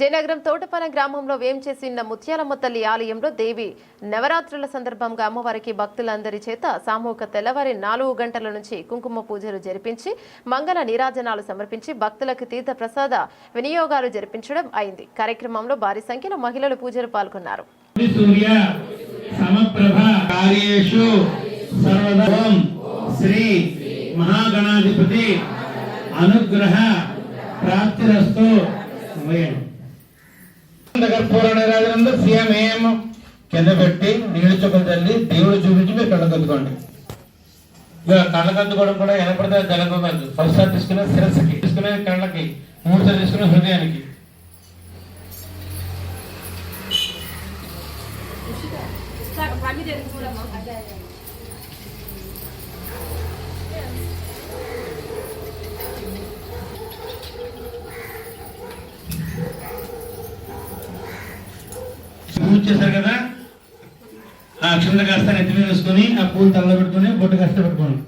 జయనగరం తోటపాలెం గ్రామంలో వేంచేసిన ముత్యాలమ్మ తల్లి ఆలయంలో దేవి నవరాత్రుల సందర్భంగా అమ్మవారికి భక్తులందరి చేత సామూహిక తెల్లవారి నాలుగు గంటల నుంచి కుంకుమ పూజలు జరిపించి మంగళ నీరాజనాలు సమర్పించి భక్తులకు తీర్థ ప్రసాద వినియోగాలు జరిపించడం అయింది. కార్యక్రమంలో భారీ సంఖ్యలో మహిళలు పూజలు పాల్గొన్నారు. శ్రీ మహాగణాధిపతి అనుగ్రహ ప్రాప్తిరస్తు. వేయం కర్పూర నిరాజనంద సీఎం ఏం కింద పెట్టి నీళ్ళు చుక్కలు తల్లి దేవుడు చూపించి మీరు కళ్ళకద్దుకోండి ఇక కళ్ళకద్దుకోవడం కూడా ఎనపడితే జలగదు ఫస్ట్ సార్ తీసుకునే శిరస్సుకి తీసుకునే కళ్ళకి మూడు సార్ తీసుకునే హృదయానికి. పూజ చేశారు కదా? ఆ అక్షంత కాస్త నెత్తి మీద వేసుకొని ఆ పూలు తల్ల పెట్టుకొని బొట్టు కాస్త పెట్టుకోండి.